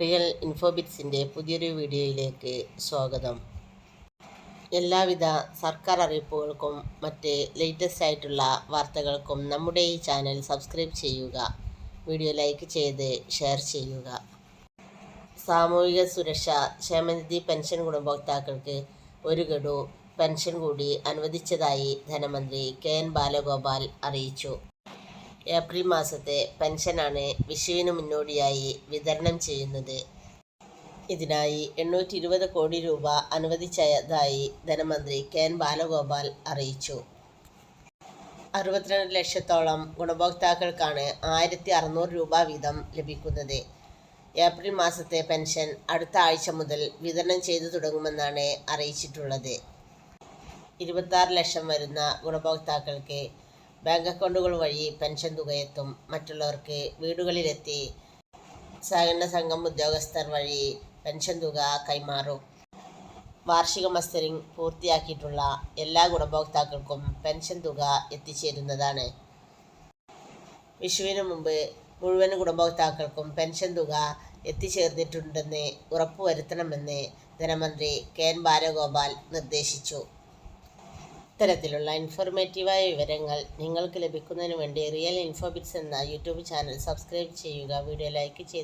Real ഇൻഫോബിറ്റ്സിന്റെ പുതിയൊരു വീഡിയോയിലേക്ക് സ്വാഗതം. എല്ലാവിധ സർക്കാർ അറിയിപ്പുകൾക്കും മറ്റ് ലേറ്റസ്റ്റ് ആയിട്ടുള്ള വാർത്തകൾക്കും നമ്മുടെ ഈ ചാനൽ സബ്സ്ക്രൈബ് ചെയ്യുക വീഡിയോ ലൈക്ക് ചെയ്ത് ഷെയർ ചെയ്യുക. സാമൂഹിക സുരക്ഷ ക്ഷേമനിധി പെൻഷൻ ഗുണഭോക്താക്കൾക്ക് ഒരു ഗഡു പെൻഷൻ കൂടി അനുവദിച്ചതായി ധനമന്ത്രി കെ എൻ ബാലഗോപാൽ അറിയിച്ചു. ഏപ്രിൽ മാസത്തെ പെൻഷനാണ് വിഷുവിന് മുന്നോടിയായി വിതരണം ചെയ്യുന്നത്. ഇതിനായി എണ്ണൂറ്റി ഇരുപത് കോടി രൂപ അനുവദിച്ചതായി ധനമന്ത്രി കെ എൻ ബാലഗോപാൽ അറിയിച്ചു. അറുപത്തിരണ്ട് ലക്ഷത്തോളം ഗുണഭോക്താക്കൾക്കാണ് ആയിരത്തി അറുന്നൂറ് രൂപ വീതം ലഭിക്കുന്നത്. ഏപ്രിൽ മാസത്തെ പെൻഷൻ അടുത്ത ആഴ്ച മുതൽ വിതരണം ചെയ്തു തുടങ്ങുമെന്നാണ് അറിയിച്ചിട്ടുള്ളത്. ഇരുപത്താറ് ലക്ഷം വരുന്ന ഗുണഭോക്താക്കൾക്ക് ബാങ്ക് അക്കൗണ്ടുകൾ വഴി പെൻഷൻ തുകയെത്തും മറ്റുള്ളവർക്ക് വീടുകളിലെത്തി സഹകരണ സംഘം ഉദ്യോഗസ്ഥർ വഴി പെൻഷൻ തുക കൈമാറും. വാർഷിക മസ്റ്ററിംഗ് പൂർത്തിയാക്കിയിട്ടുള്ള എല്ലാ ഗുണഭോക്താക്കൾക്കും പെൻഷൻ തുക എത്തിച്ചേരുന്നതാണ്. വിഷുവിന് മുമ്പ് മുഴുവൻ ഗുണഭോക്താക്കൾക്കും പെൻഷൻ തുക എത്തിച്ചേർന്നിട്ടുണ്ടെന്ന് ഉറപ്പുവരുത്തണമെന്ന് ധനമന്ത്രി കെ എൻ ബാലഗോപാൽ നിർദ്ദേശിച്ചു. ഇത്തരത്തിലുള്ള ഇൻഫോർമേറ്റീവായ വിവരങ്ങൾ നിങ്ങൾക്ക് ലഭിക്കുന്നതിന് വേണ്ടി റിയൽ ഇൻഫോബിറ്റ്സ് എന്ന യൂട്യൂബ് ചാനൽ സബ്സ്ക്രൈബ് ചെയ്യുക. വീഡിയോ ലൈക്ക് ചെയ്ത്